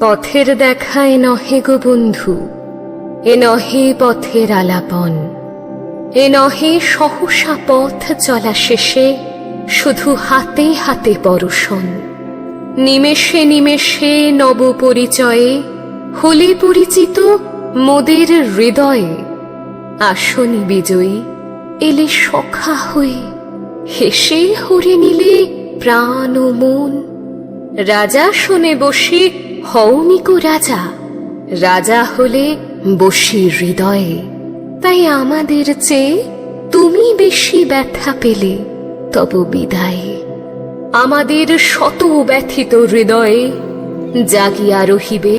পথের দেখায় নহে গো বন্ধু, এ নহে পথের আলাপন, এ নহে সহসা পথ চলা শেষে শুধু হাতে হাতে পরশন। নিমেষে নিমেষে নব পরিচয়ে, হলে পরিচিত মোদের হৃদয়ে, আসনি বিজয়ী এলে সখা হয়ে, হেসে হরে নিলে প্রাণ ও মন। রাজা শোনে বসে হওনিকো রাজা রাজা হলে বসি হৃদয়ে। তাই আমাদের চেয়ে তুমি বেশি ব্যথা পেলে, তব বিদায়ে। আমাদের শত ব্যথিত হৃদয়ে জাগিয়া রহিবে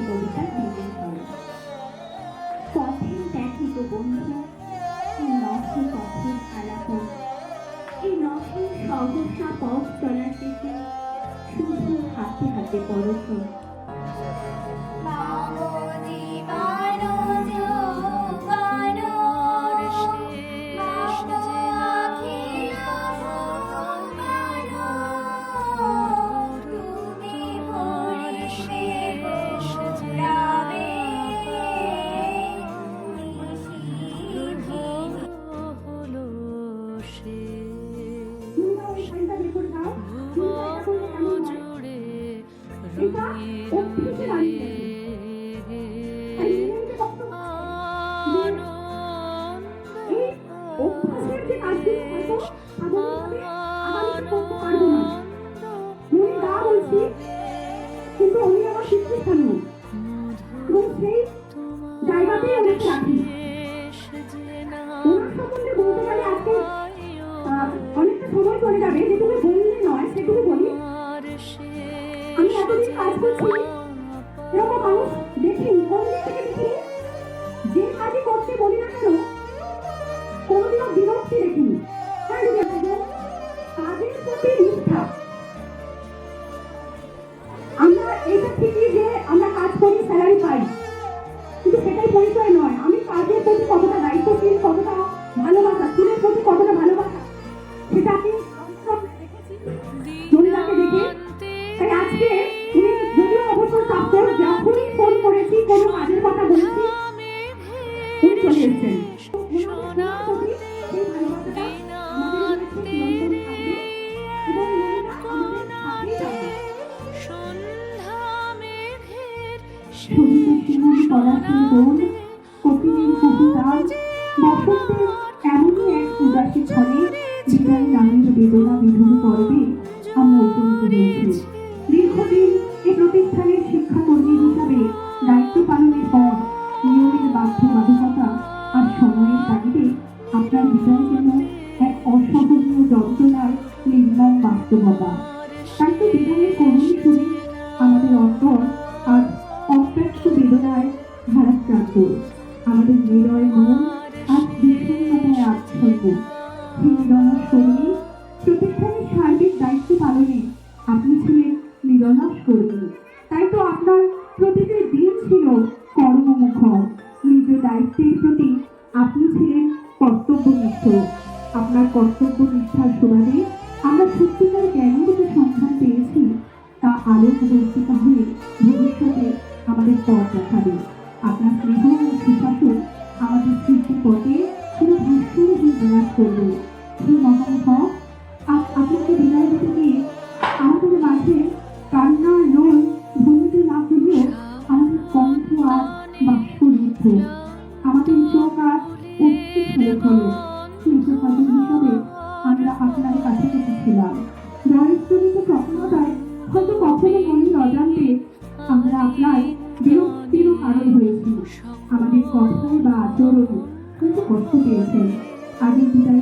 একটি কবিতা কিন্তু উনি আমার শিক্ষাস্থানীয় এবং সেই জায়গাতেই ওনাকে রাখি ওনার সম্বন্ধে বলতে গেলে আজকে অনেকটা সময় চলে যাবে যেটুকু বললে নয় সেটুকু বলি। আমি এতদিন কাজ করছি এরকম মানুষ দেখিনি কোন দিক থেকে দেখিনি বোন কপিলের কবিতার বসন্তের এমনই এক উদাসী ছলে বিদায় নামের বেদনা বিধুর পর্বে আমরা উপনীত হয়েছি দীর্ঘদিন এই প্রতিষ্ঠানের শিক্ষাকর্মী হিসাবে বাধ্যবাধকতা আর সময়ের তাগিদে আপনার হৃদয় যেন এক অসহনীয় যন্ত্রণার নির্মম বাস্তবতা। আপনার কর্তব্য নিষ্ঠার সুবাদে আমরা সত্যিকার জ্ঞানের যে সন্ধান পেয়েছি তা আলোক বর্তিকা হয়ে কথায় বা আচরণে কিন্তু কষ্ট পেয়েছেন। আগের বিদায়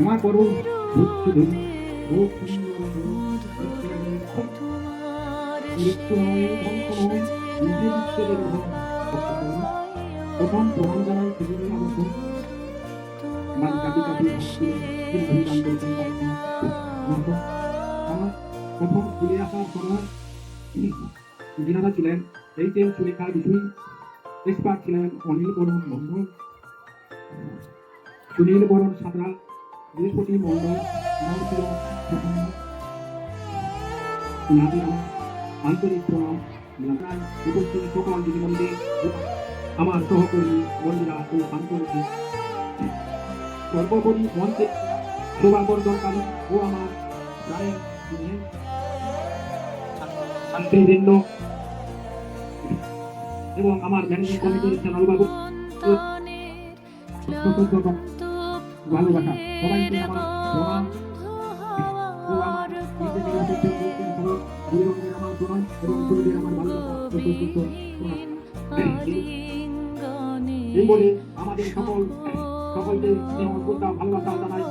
সময় যিনারা ছিলেন এই যে বিষয় এক্সপার্ট ছিলেন অনিল বরণ মন্ডল সুনীল বরণ সাঁতরা বৃহস্পতি নাদির আন্তরিক প্রণাম উপস্থিত সকল আমার সহকর্মী বন্ধুরা ও আন্তরিক সর্বোপরি মঞ্চে শোভাবর্ধনকারী ও আমার ছাত্রীবৃন্দ এবং আমার ম্যানেজিং কমিটির চ্যানেল বাবু ভালোবাসা সবাইকে আমার প্রণাম আমার এবং গুরুদের ভালোবাসা এই বলে আমাদের সকল সকলকে স্নেহ ভালোবাসা জানাই